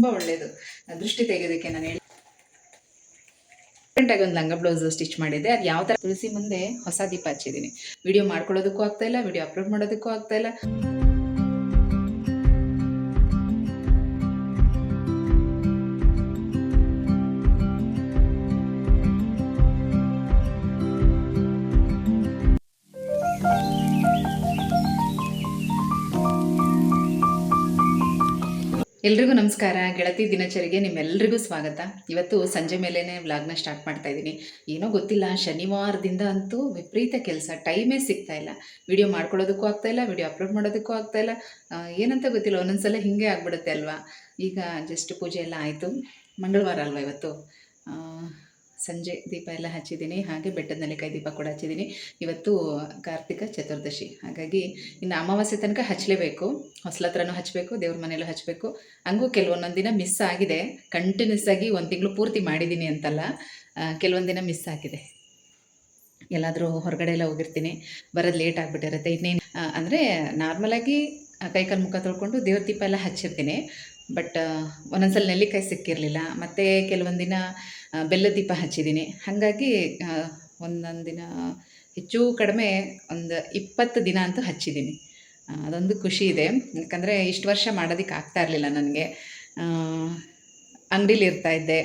ತುಂಬ ಒಳ್ಳೆಯದು ದೃಷ್ಟಿ ತೆಗೆಯೋದಕ್ಕೆ ನಾನು ಹೇಳಿ ಆಗಿ ಒಂದು ಲಂಗ ಬ್ಲೌಸ್ ಸ್ಟಿಚ್ ಮಾಡಿದ್ದೆ. ಅದು ಯಾವ ಥರ ತುಳಸಿ ಮುಂದೆ ಹೊಸ ದೀಪ ಹಚ್ಚಿದ್ದೀನಿ. ವಿಡಿಯೋ ಮಾಡ್ಕೊಳ್ಳೋದಕ್ಕೂ ಆಗ್ತಾ ಇಲ್ಲ ವಿಡಿಯೋ ಅಪ್ಲೋಡ್ ಮಾಡೋದಕ್ಕೂ ಆಗ್ತಾ ಎಲ್ರಿಗೂ ನಮಸ್ಕಾರ. ಗೆಳತಿ ದಿನಚರಿಗೆ ನಿಮ್ಮೆಲ್ರಿಗೂ ಸ್ವಾಗತ. ಇವತ್ತು ಸಂಜೆ ಮೇಲೇ ವ್ಲಾಗ್ನ ಸ್ಟಾರ್ಟ್ ಮಾಡ್ತಾ ಇದ್ದೀನಿ. ಏನೋ ಗೊತ್ತಿಲ್ಲ, ಶನಿವಾರದಿಂದ ಅಂತೂ ವಿಪರೀತ ಕೆಲಸ. ಟೈಮೇ ಸಿಗ್ತಾ ಇಲ್ಲ. ವಿಡಿಯೋ ಮಾಡ್ಕೊಳ್ಳೋದಕ್ಕೂ ಆಗ್ತಾ ಇಲ್ಲ, ವಿಡಿಯೋ ಅಪ್ಲೋಡ್ ಮಾಡೋದಕ್ಕೂ ಆಗ್ತಾ ಇಲ್ಲ. ಏನಂತ ಗೊತ್ತಿಲ್ಲ, ಒಂದೊಂದ್ಸಲ ಹಿಂಗೆ ಆಗ್ಬಿಡುತ್ತೆ ಅಲ್ವಾ? ಈಗ ಜಸ್ಟ್ ಪೂಜೆ ಎಲ್ಲ ಆಯಿತು. ಮಂಗಳವಾರ ಅಲ್ವಾ ಇವತ್ತು? ಸಂಜೆ ದೀಪ ಎಲ್ಲ ಹಚ್ಚಿದ್ದೀನಿ. ಹಾಗೆ ಬೆಟ್ಟದ ನೆಲೆಕಾಯಿ ದೀಪ ಕೂಡ ಹಚ್ಚಿದ್ದೀನಿ. ಇವತ್ತು ಕಾರ್ತಿಕ ಚತುರ್ದಶಿ. ಹಾಗಾಗಿ ಇನ್ನು ಅಮಾವಾಸ್ಯೆ ತನಕ ಹಚ್ಚಲೇಬೇಕು ಹೊಸಲತ್ರನೂ ಹಚ್ಚಬೇಕು ದೇವ್ರ ಮನೆಯಲ್ಲೂ ಹಚ್ಚಬೇಕು ಹಂಗೂ ಕೆಲವೊಂದೊಂದು ದಿನ ಮಿಸ್ ಆಗಿದೆ. ಕಂಟಿನ್ಯೂಸ್ ಆಗಿ ಒಂದು ತಿಂಗಳು ಪೂರ್ತಿ ಮಾಡಿದ್ದೀನಿ ಅಂತಲ್ಲ ಕೆಲವೊಂದು ದಿನ ಮಿಸ್ ಆಗಿದೆ. ಎಲ್ಲಾದರೂ ಹೊರಗಡೆ ಎಲ್ಲ ಹೋಗಿರ್ತೀನಿ. ಬರೋದು ಲೇಟ್ ಆಗಿಬಿಟ್ಟಿರುತ್ತೆ. ಇನ್ನೇನು ಅಂದರೆ ನಾರ್ಮಲಾಗಿ ಕೈಕಾಲು ಮುಖ ತೊಳ್ಕೊಂಡು ದೇವ್ರ ದೀಪ ಎಲ್ಲ ಹಚ್ಚಿರ್ತೀನಿ. ಬಟ್ ಒಂದೊಂದ್ಸಲ ನೆಲ್ಲಿಕಾಯಿ ಸಿಕ್ಕಿರಲಿಲ್ಲ. ಮತ್ತು ಕೆಲವೊಂದು ದಿನ ಆ, ಬೆಲ್ಲದ ದೀಪ ಹಚ್ಚಿದ್ದೀನಿ. ಹಾಗಾಗಿ ಒಂದೊಂದು ದಿನ ಹೆಚ್ಚು ಕಡಿಮೆ ಒಂದು ಇಪ್ಪತ್ತು ದಿನ ಅಂತೂ ಹಚ್ಚಿದ್ದೀನಿ. ಅದೊಂದು ಖುಷಿ ಇದೆ. ಯಾಕಂದರೆ ಇಷ್ಟು ವರ್ಷ ಮಾಡೋದಕ್ಕೆ ಆಗ್ತಾ ಇರಲಿಲ್ಲ ನನಗೆ. ಅಂಗಡೀಲಿ ಇರ್ತಾ ಇದ್ದೆ.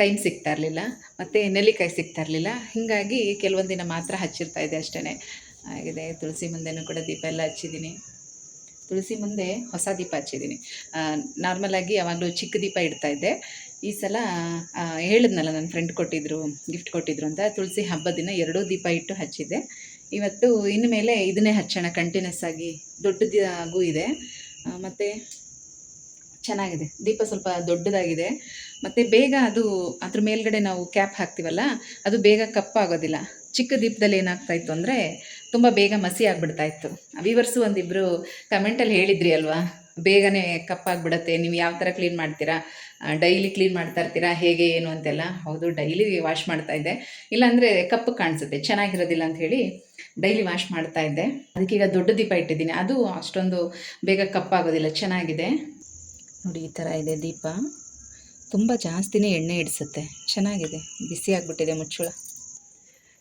ಟೈಮ್ ಸಿಗ್ತಾ ಇರಲಿಲ್ಲ. ಮತ್ತು ನೆಲ್ಲಿಕಾಯಿ ಸಿಗ್ತಾ ಇರಲಿಲ್ಲ. ಹೀಗಾಗಿ ಕೆಲವೊಂದು ದಿನ ಮಾತ್ರ ಹಚ್ಚಿರ್ತಾ ಇದ್ದೆ ಅಷ್ಟೇ ಆಗಿದೆ, ತುಳಸಿ ಮುಂದೆನೂ ಕೂಡ ದೀಪ ಎಲ್ಲ ಹಚ್ಚಿದ್ದೀನಿ. ತುಳಸಿ ಮುಂದೆ ಹೊಸ ದೀಪ ಹಚ್ಚಿದ್ದೀನಿ. ನಾರ್ಮಲಾಗಿ ಯಾವಾಗಲೂ ಚಿಕ್ಕ ದೀಪ ಇಡ್ತಾ ಇದ್ದೆ. ಈ ಸಲ ಹೇಳಿದ್ನಲ್ಲ ನನ್ನ ಫ್ರೆಂಡ್ ಕೊಟ್ಟಿದ್ರು ಗಿಫ್ಟ್ ಕೊಟ್ಟಿದ್ರು ಅಂತ. ತುಳಸಿ ಹಬ್ಬ ದಿನ ಎರಡೂ ದೀಪ ಇಟ್ಟು ಹಚ್ಚಿದ್ದೆ. ಇವತ್ತು ಇನ್ನು ಮೇಲೆ ಇದನ್ನೇ ಹಚ್ಚೋಣ ಕಂಟಿನ್ಯೂಸ್ ಆಗಿ. ದೊಡ್ಡದಾಗೂ ಇದೆ. ಮತ್ತು ಚೆನ್ನಾಗಿದೆ. ದೀಪ ಸ್ವಲ್ಪ ದೊಡ್ಡದಾಗಿದೆ. ಮತ್ತು ಬೇಗ ಅದು, ಅದ್ರ ಮೇಲ್ಗಡೆ ನಾವು ಕ್ಯಾಪ್ ಹಾಕ್ತೀವಲ್ಲ, ಅದು ಬೇಗ ಕಪ್ಪಾಗೋದಿಲ್ಲ ಚಿಕ್ಕ ದೀಪದಲ್ಲಿ ಏನಾಗ್ತಾ ಇತ್ತು ಅಂದರೆ, ತುಂಬ ಬೇಗ ಮಸಿ ಆಗಿಬಿಡ್ತಾ ಇತ್ತು. ವಿವರ್ಸು ಒಂದಿಬ್ಬರು ಕಮೆಂಟಲ್ಲಿ ಹೇಳಿದ್ರಿ ಅಲ್ವಾ? ಬೇಗನೆ ಕಪ್ಪಾಗ್ಬಿಡತ್ತೆ, ನೀವು ಯಾವ ಥರ ಕ್ಲೀನ್ ಮಾಡ್ತೀರಾ ಡೈಲಿ ಕ್ಲೀನ್ ಮಾಡ್ತಾ ಇರ್ತೀರಾ, ಹೇಗೆ, ಏನು ಅಂತೆಲ್ಲ. ಹೌದು ಡೈಲಿ ವಾಶ್ ಮಾಡ್ತಾ ಇದ್ದೆ. ಇಲ್ಲಾಂದರೆ ಕಪ್ಪು ಕಾಣಿಸುತ್ತೆ, ಚೆನ್ನಾಗಿರೋದಿಲ್ಲ ಅಂತ ಹೇಳಿ ಡೈಲಿ ವಾಶ್ ಮಾಡ್ತಾ ಇದ್ದೆ. ಅದಕ್ಕೀಗ ದೊಡ್ಡ ದೀಪ ಇಟ್ಟಿದ್ದೀನಿ. ಅದು ಅಷ್ಟೊಂದು ಬೇಗ ಕಪ್ಪಾಗೋದಿಲ್ಲ, ಚೆನ್ನಾಗಿದೆ. ನೋಡಿ, ಈ ಥರ ಇದೆ ದೀಪ. ತುಂಬ ಜಾಸ್ತಿನೇ ಎಣ್ಣೆ ಇಡಿಸುತ್ತೆ. ಚೆನ್ನಾಗಿದೆ. ಬಿಸಿ ಆಗಿಬಿಟ್ಟಿದೆ ಮುಚ್ಚುಳ.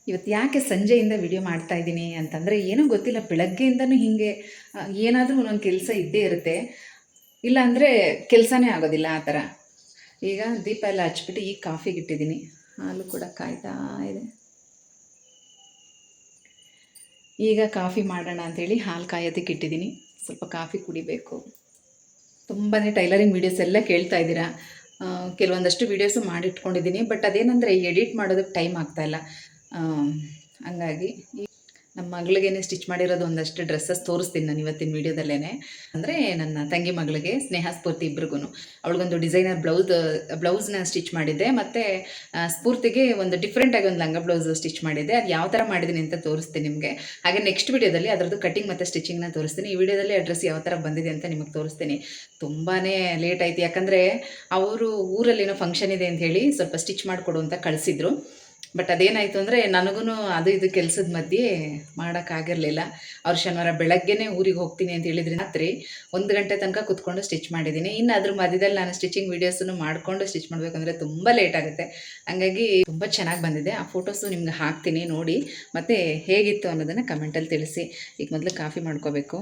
ಇವತ್ತು ಯಾಕೆ ಸಂಜೆಯಿಂದ ವಿಡಿಯೋ ಮಾಡ್ತಾ ಇದ್ದೀನಿ ಅಂತಂದರೆ ಏನೂ ಗೊತ್ತಿಲ್ಲ, ಬೆಳಗ್ಗೆಯಿಂದನೂ ಹೀಗೆ ಏನಾದರೂ ಒಂದೊಂದು ಕೆಲಸ ಇದ್ದೇ ಇರುತ್ತೆ. ಇಲ್ಲಾಂದರೆ ಕೆಲಸನೇ ಆಗೋದಿಲ್ಲ ಆ ಥರ. ಈಗ ದೀಪ ಎಲ್ಲ ಹಚ್ಬಿಟ್ಟು ಈಗ ಕಾಫಿಗೆ ಇಟ್ಟಿದ್ದೀನಿ. ಹಾಲು ಕೂಡ ಕಾಯ್ತಾ ಇದೆ. ಈಗ ಕಾಫಿ ಮಾಡೋಣ ಅಂಥೇಳಿ ಹಾಲು ಕಾಯೋದಕ್ಕೆ ಇಟ್ಟಿದ್ದೀನಿ. ಸ್ವಲ್ಪ ಕಾಫಿ ಕುಡಿಬೇಕು. ತುಂಬಾ ಟೈಲರಿಂಗ್ ವೀಡಿಯೋಸ್ ಎಲ್ಲ ಕೇಳ್ತಾ ಇದ್ದೀರಾ. ಕೆಲವೊಂದಷ್ಟು ವೀಡಿಯೋಸು ಮಾಡಿಟ್ಕೊಂಡಿದ್ದೀನಿ. ಬಟ್ ಅದೇನಂದರೆ ಎಡಿಟ್ ಮಾಡೋದಕ್ಕೆ ಟೈಮ್ ಆಗ್ತಾಯಿಲ್ಲ ಹಂಗಾಗಿ ಈ ನಮ್ಮ ಮಗಳಿಗೇನೆ ಸ್ಟಿಚ್ ಮಾಡಿರೋದು ಒಂದಷ್ಟು ಡ್ರೆಸ್ಸಸ್ ತೋರಿಸ್ತೀನಿ ನಾನು ಇವತ್ತಿನ ವೀಡಿಯೋದಲ್ಲೇ ಅಂದರೆ ನನ್ನ ತಂಗಿ ಮಗಳಿಗೆ ಸ್ನೇಹ ಸ್ಫೂರ್ತಿ ಇಬ್ರಿಗೂ ಅವಳಿಗೊಂದು ಡಿಸೈನರ್ ಬ್ಲೌಸ್ ಬ್ಲೌಸ್ನ ಸ್ಟಿಚ್ ಮಾಡಿದ್ದೆ. ಮತ್ತು ಸ್ಫೂರ್ತಿಗೆ ಒಂದು ಡಿಫ್ರೆಂಟಾಗಿ ಒಂದು ಲಂಗ ಬ್ಲೌಸ್ ಸ್ಟಿಚ್ ಮಾಡಿದ್ದೆ. ಅದು ಯಾವ ಥರ ಮಾಡಿದ್ದೀನಿ ಅಂತ ತೋರಿಸ್ತೀನಿ ನಿಮಗೆ. ಹಾಗೆ ನೆಕ್ಸ್ಟ್ ವೀಡಿಯೋದಲ್ಲಿ ಅದರದ್ದು ಕಟಿಂಗ್ ಮತ್ತು ಸ್ಟಿಚಿಂಗ್ನ ತೋರಿಸ್ತೀನಿ. ಈ ವಿಡಿಯೋದಲ್ಲಿ ಅಡ್ರೆಸ್ ಯಾವ ಥರ ಬಂದಿದೆ ಅಂತ ನಿಮಗೆ ತೋರಿಸ್ತೀನಿ. ತುಂಬಾ ಲೇಟ್ ಆಯಿತು. ಯಾಕಂದರೆ, ಅವರು ಊರಲ್ಲಿ ಏನೋ ಫಂಕ್ಷನ್ ಇದೆ ಅಂತ ಹೇಳಿ ಸ್ವಲ್ಪ ಸ್ಟಿಚ್ ಮಾಡಿಕೊಡು ಅಂತ ಕಳಿಸಿದ್ರು. ಬಟ್ ಅದೇನಾಯಿತು ಅಂದರೆ ನನಗೂ ಅದು ಇದು ಕೆಲಸದ ಮಧ್ಯೆ ಮಾಡೋಕ್ಕಾಗಿರಲಿಲ್ಲ ಅವ್ರು ಶನಿವಾರ ಬೆಳಗ್ಗೆನೇ ಊರಿಗೆ ಹೋಗ್ತೀನಿ ಅಂತ ಹೇಳಿದ್ರೆ ರಾತ್ರಿ ಒಂದು ಗಂಟೆ ತನಕ ಕುತ್ಕೊಂಡು ಸ್ಟಿಚ್ ಮಾಡಿದ್ದೀನಿ. ಇನ್ನು ಅದ್ರ ಮಧ್ಯದಲ್ಲಿ ನಾನು ಸ್ಟಿಚಿಂಗ್ ವೀಡಿಯೋಸನ್ನು ಮಾಡಿಕೊಂಡು ಸ್ಟಿಚ್ ಮಾಡಬೇಕಂದ್ರೆ ತುಂಬ ಲೇಟ್ ಆಗುತ್ತೆ. ಹಂಗಾಗಿ ತುಂಬ ಚೆನ್ನಾಗಿ ಬಂದಿದೆ. ಆ ಫೋಟೋಸು ನಿಮ್ಗೆ ಹಾಕ್ತೀನಿ, ನೋಡಿ. ಮತ್ತು ಹೇಗಿತ್ತು ಅನ್ನೋದನ್ನು ಕಮೆಂಟಲ್ಲಿ ತಿಳಿಸಿ. ಈಗ ಮೊದಲು ಕಾಫಿ ಮಾಡ್ಕೋಬೇಕು.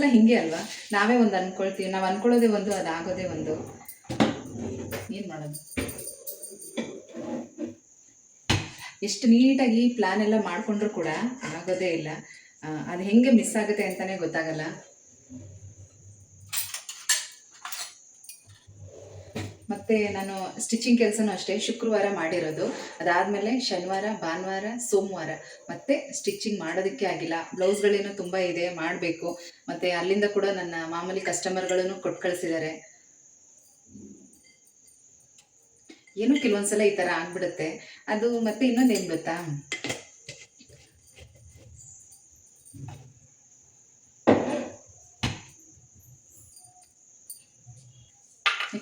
ಒಂದೊಂದ್ಸಲ ಹಿಂಗೆ ಅಲ್ವಾ? ನಾವೇ ಒಂದು ಅನ್ಕೊಳ್ತೀವಿ. ನಾವು ಅನ್ಕೊಳ್ಳೋದೇ ಒಂದು, ಅದಾಗೋದೇ ಒಂದು. ಏನು ಮಾಡೋದು? ಎಷ್ಟು ನೀಟಾಗಿ ಪ್ಲಾನ್ ಎಲ್ಲ ಮಾಡಿಕೊಂಡ್ರು ಕೂಡ ಆಗೋದೇ ಇಲ್ಲ. ಅದು ಹೆಂಗೆ ಮಿಸ್ ಆಗುತ್ತೆ ಅಂತಲೇ ಗೊತ್ತಾಗಲ್ಲ. ಮತ್ತು ನಾನು ಸ್ಟಿಚಿಂಗ್ ಕೆಲಸನೂ ಅಷ್ಟೇ, ಶುಕ್ರವಾರ ಮಾಡಿರೋದು. ಅದಾದಮೇಲೆ ಶನಿವಾರ, ಭಾನುವಾರ, ಸೋಮವಾರ. ಮತ್ತೆ ಸ್ಟಿಚಿಂಗ್ ಮಾಡೋದಕ್ಕೆ ಆಗಿಲ್ಲ. ಬ್ಲೌಸ್ಗಳೇನೋ ತುಂಬ ಇದೆ, ಮಾಡಬೇಕು. ಮತ್ತೆ ಅಲ್ಲಿಂದ ಕೂಡ ನನ್ನ ಮಾಮೂಲಿ ಕಸ್ಟಮರ್ಗಳನ್ನು ಕೊಟ್ಟು ಕಳಿಸಿದ್ದಾರೆ. ಏನೋ ಕೆಲವೊಂದ್ಸಲ ಈ ತರ ಆಗ್ಬಿಡುತ್ತೆ. ಅದು ಮತ್ತೆ ಇನ್ನೊಂದು ಏನ್ ಗೊತ್ತಾ?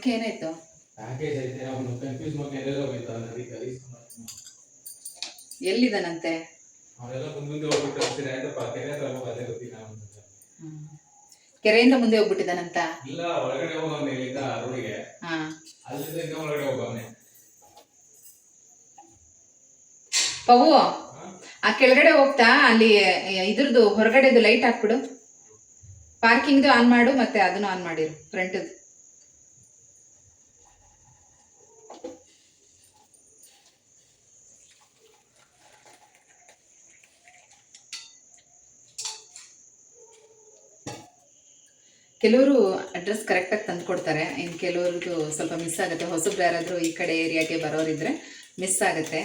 ಏನಾಯ್ತು? ಪ್ಯಾಕೇಜ್ ಐತೆ ಅವನು ಕನ್ಫ್ಯೂಸ್ ಮಾಡಿ ಎಲ್ಲೆಲ್ಲ ಹೋಗಿದ್ದ ಅದಕ್ಕೆ ಎಲ್ಲಿದ್ದಾನಂತೆ? ಅವರೆಲ್ಲ ಮುಂದೆ ಮುಂದೆ ಹೋಗ್ಬಿಟ್ಟು ಹೋಗ್ತೀನಿ ಅಂತ ಕೆರೆ ಹತ್ರ ಹೋಗಿ ಅದೇ ಗೊತ್ತಿಲ್ಲ. ಕೆರೆಯಿಂದ ಮುಂದೆ ಹೋಗ್ಬಿಟ್ಟಿದ್ದಾನಂತ? ಇಲ್ಲ ಒಳಗಡೆ ಹೋಗೋನೆ ಇಲ್ಲಿಂದ ರೋಡಿಗೆ. ಹಾಂ. ಅಲ್ಲಿಂದ ಇನ್ನೂ ಒಳಗಡೆ ಹೋಗೋನೆ ಪವು ಆ ಕೆಳಗಡೆ ಹೋಗ್ತಾ ಅಲ್ಲಿ ಇದ್ರದ್ದು ಹೊರಗಡೆದು ಲೈಟ್ ಹಾಕ್ಬಿಡು. ಪಾರ್ಕಿಂಗ್ದು ಆನ್ ಮಾಡು ಮತ್ತೆ ಅದನ್ನು ಆನ್ ಮಾಡಿರು ಫ್ರಂಟದು ಕೆಲವರು ಅಡ್ರೆಸ್ ಕರೆಕ್ಟಾಗಿ ತಂದು ಕೊಡ್ತಾರೆ ಇನ್ನು ಕೆಲವ್ರದ್ದು ಸ್ವಲ್ಪ ಮಿಸ್ ಆಗುತ್ತೆ. ಹೊಸಬ್ರು ಯಾರಾದರೂ ಈ ಕಡೆ ಏರಿಯಾಗೆ ಬರೋರಿದ್ರೆ ಮಿಸ್ ಆಗುತ್ತೆ.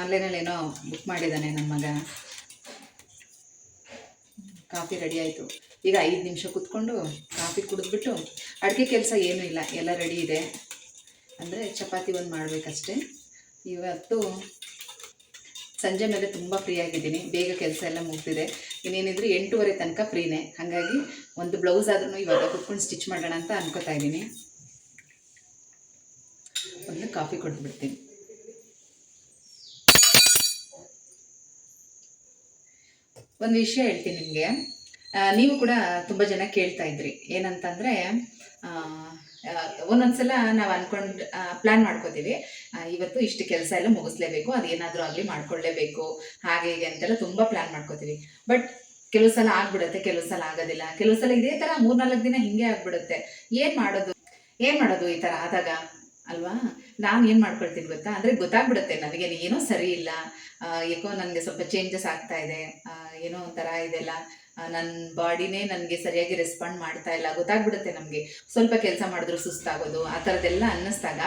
ಆನ್ಲೈನಲ್ಲಿ ಏನೋ ಬುಕ್ ಮಾಡಿದ್ದಾನೆ ನನ್ನ ಮಗ. ಕಾಫಿ ರೆಡಿ ಆಯಿತು. ಈಗ ಐದು ನಿಮಿಷ ಕೂತ್ಕೊಂಡು ಕಾಫಿ ಕುಡಿದ್ಬಿಟ್ಟು ಅಡುಗೆ ಕೆಲಸ ಏನೂ ಇಲ್ಲ. ಎಲ್ಲ ರೆಡಿ ಇದೆ. ಅಂದರೆ ಚಪಾತಿ ಒಂದು ಮಾಡಬೇಕಷ್ಟೆ. ಇವತ್ತು ಸಂಜೆ ಮೇಲೆ ತುಂಬ ಫ್ರೀ ಆಗಿದ್ದೀನಿ. ಬೇಗ ಕೆಲಸ ಎಲ್ಲ ಮುಗ್ದಿದೆ. ಇನ್ನೇನಿದ್ರು ಎಂಟೂವರೆ ತನಕ ಫ್ರೀನೇ. ಹಾಗಾಗಿ ಒಂದು ಬ್ಲೌಸ್ ಆದ್ರೂ ಇವಾಗ ಕುತ್ಕೊಂಡು ಸ್ಟಿಚ್ ಮಾಡೋಣ ಅಂತ ಅನ್ಕೋತಾ ಇದ್ದೀನಿ. ಒಂದು ಕಾಫಿ ಕೊಟ್ಬಿಡ್ತೀನಿ. ಒಂದು ವಿಷಯ ಹೇಳ್ತೀನಿ ನಿಮಗೆ. ನೀವು ಕೂಡ ತುಂಬ ಜನ ಕೇಳ್ತಾ ಇದ್ರಿ. ಏನಂತಂದರೆ ಒಂದೊಂದ್ಸಲ ನಾವು ಅನ್ಕೊಂಡು ಪ್ಲಾನ್ ಮಾಡ್ಕೋತೀವಿ. ಇವತ್ತು ಇಷ್ಟು ಕೆಲಸ ಎಲ್ಲ ಮುಗಿಸ್ಲೇಬೇಕು ಅದೇನಾದರೂ ಆಗಲಿ ಮಾಡ್ಕೊಳ್ಳೇಬೇಕು ಹಾಗೆ ಹೀಗೆ ಅಂತೆಲ್ಲ ತುಂಬ ಪ್ಲಾನ್ ಮಾಡ್ಕೋತೀವಿ. ಬಟ್ ಕೆಲವು ಸಲ ಆಗ್ಬಿಡುತ್ತೆ, ಕೆಲವು ಸಲ ಆಗೋದಿಲ್ಲ. ಕೆಲವು ಸಲ ಇದೇ ಥರ ಮೂರ್ನಾಲ್ಕು ದಿನ ಹಿಂಗೆ ಆಗ್ಬಿಡುತ್ತೆ. ಏನು ಮಾಡೋದು? ಏನು ಮಾಡೋದು ಈ ಥರ ಆದಾಗ? ಅಲ್ವಾ? ನಾನು ಏನು ಮಾಡ್ಕೊಳ್ತೀನಿ ಗೊತ್ತಾ? ಅಂದರೆ ಗೊತ್ತಾಗ್ಬಿಡುತ್ತೆ ನನಗೆ ಏನೋ ಸರಿ ಇಲ್ಲ. ಏಕೋ ನನಗೆ ಸ್ವಲ್ಪ ಚೇಂಜಸ್ ಆಗ್ತಾ ಇದೆ. ಏನೋ ಒಂಥರ ಇದೆಲ್ಲ ನನ್ನ ಬಾಡಿನೇ ನನಗೆ ಸರಿಯಾಗಿ ರೆಸ್ಪಾಂಡ್ ಮಾಡ್ತಾ ಇಲ್ಲ. ಗೊತ್ತಾಗ್ಬಿಡುತ್ತೆ ನಮಗೆ. ಸ್ವಲ್ಪ ಕೆಲಸ ಮಾಡಿದ್ರು ಸುಸ್ತಾಗೋದು, ಆ ಥರದ್ದೆಲ್ಲ ಅನ್ನಿಸ್ದಾಗ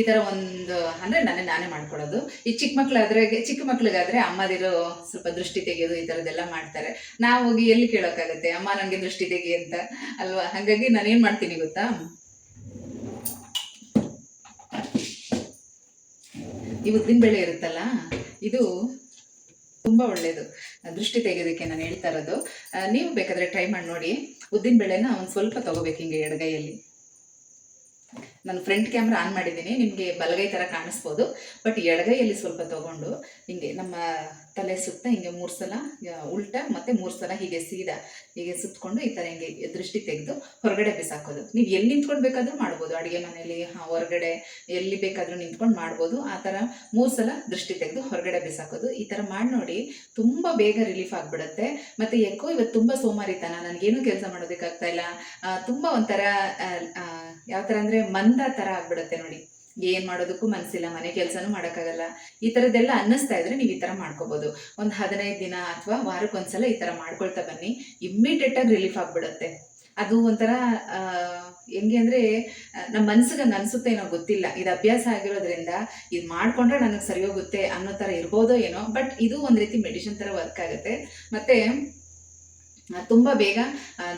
ಈ ಥರ ಒಂದು, ಅಂದರೆ ನಾನೇ ನಾನೇ ಮಾಡ್ಕೊಳ್ಳೋದು. ಈ ಚಿಕ್ಕ ಮಕ್ಳಾದ್ರೆ, ಚಿಕ್ಕ ಮಕ್ಳಿಗಾದ್ರೆ ಅಮ್ಮದಿರು ಸ್ವಲ್ಪ ದೃಷ್ಟಿ ತೆಗೆಯೋದು ಈ ಥರದ್ದೆಲ್ಲ ಮಾಡ್ತಾರೆ. ನಾವು ಹೋಗಿ ಎಲ್ಲಿ ಕೇಳೋಕ್ಕಾಗತ್ತೆ? ಅಮ್ಮ ನನಗೆ ದೃಷ್ಟಿ ತೆಗಿ ಅಂತ. ಅಲ್ವಾ? ಹಾಗಾಗಿ ನಾನೇನು ಮಾಡ್ತೀನಿ ಗೊತ್ತಾ? ಈ ಉದ್ದಿನ ಬೇಳೆ ಇರುತ್ತಲ್ಲ, ಇದು ತುಂಬ ಒಳ್ಳೆಯದು ದೃಷ್ಟಿ ತೆಗೆಯೋದಕ್ಕೆ ನಾನು ಹೇಳ್ತಾ ಇರೋದು. ನೀವು ಬೇಕಾದರೆ ಟ್ರೈ ಮಾಡಿ ನೋಡಿ. ಉದ್ದಿನ ಬೇಳೆನ ಒಂದು ಸ್ವಲ್ಪ ತೊಗೋಬೇಕು ಹಿಂಗೆ ಎಡಗೈಯಲ್ಲಿ. ನಾನು ಫ್ರಂಟ್ ಕ್ಯಾಮ್ರಾ ಆನ್ ಮಾಡಿದ್ದೀನಿ. ನಿಮಗೆ ಬಲಗೈ ಥರ ಕಾಣಿಸ್ಬೋದು. ಬಟ್ ಎಡಗೈಯಲ್ಲಿ ಸ್ವಲ್ಪ ತೊಗೊಂಡು ಹಿಂಗೆ ನಮ್ಮ ತಲೆ ಸುತ್ತ ಹಿಂಗೆ ಮೂರು ಸಲ ಉಲ್ಟ ಮತ್ತೆ ಮೂರು ಸಲ ಹೀಗೆ ಸೀದಾ ಹೀಗೆ ಸುತ್ತಕೊಂಡು ಈ ಥರ ಹಿಂಗೆ ದೃಷ್ಟಿ ತೆಗೆದು ಹೊರಗಡೆ ಬಿಸಾಕೋದು. ನೀವು ಎಲ್ಲಿ ನಿಂತ್ಕೊಂಡು ಬೇಕಾದರೂ ಮಾಡ್ಬೋದು. ಅಡುಗೆ ಮನೆಯಲ್ಲಿ ಹೊರಗಡೆ ಎಲ್ಲಿ ಬೇಕಾದರೂ ನಿಂತ್ಕೊಂಡು ಮಾಡ್ಬೋದು. ಆ ಥರ ಮೂರು ಸಲ ದೃಷ್ಟಿ ತೆಗೆದು ಹೊರಗಡೆ ಬಿಸಾಕೋದು. ಈ ಥರ ಮಾಡಿ ನೋಡಿ ತುಂಬ ಬೇಗ ರಿಲೀಫ್ ಆಗಿಬಿಡುತ್ತೆ. ಮತ್ತು ಯಾಕೋ ಇವತ್ತು ತುಂಬ ಸೋಮಾರಿತನ, ನನಗೇನು ಕೆಲಸ ಮಾಡೋದಕ್ಕಾಗ್ತಾ ಇಲ್ಲ. ತುಂಬ ಒಂಥರ ಯಾವ ಥರ ಅಂದರೆ ಮಂದ ಥರ ಆಗ್ಬಿಡುತ್ತೆ ನೋಡಿ. ಏನು ಮಾಡೋದಕ್ಕೂ ಮನ್ಸಿಲ್ಲ, ಮನೆ ಕೆಲಸನೂ ಮಾಡೋಕ್ಕಾಗಲ್ಲ. ಈ ಥರದ್ದೆಲ್ಲ ಅನ್ನಿಸ್ತಾ ಇದ್ರೆ ನೀವು ಈ ಥರ ಮಾಡ್ಕೋಬಹುದು ಒಂದು ಹದಿನೈದು ದಿನ ಅಥವಾ ವಾರಕ್ಕೊಂದ್ಸಲ ಈ ಥರ ಮಾಡ್ಕೊಳ್ತಾ ಬನ್ನಿ. ಇಮ್ಮಿಡಿಯೇಟಾಗಿ ರಿಲೀಫ್ ಆಗ್ಬಿಡುತ್ತೆ. ಅದು ಒಂಥರ ಹೆಂಗೆ ಅಂದರೆ ನಮ್ಮ ಮನ್ಸಿಗೆ ಅನ್ಸುತ್ತೆ ಏನೋ ಗೊತ್ತಿಲ್ಲ. ಇದು ಅಭ್ಯಾಸ ಆಗಿರೋದ್ರಿಂದ ಇದು ಮಾಡಿಕೊಂಡ್ರೆ ನನಗೆ ಸರಿ ಹೋಗುತ್ತೆ ಅನ್ನೋ ಥರ ಇರ್ಬೋದೋ ಏನೋ, ಬಟ್ ಇದು ಒಂದು ರೀತಿ ಮೆಡಿಷನ್ ಥರ ವರ್ಕ್ ಆಗುತ್ತೆ. ಮತ್ತು ತುಂಬ ಬೇಗ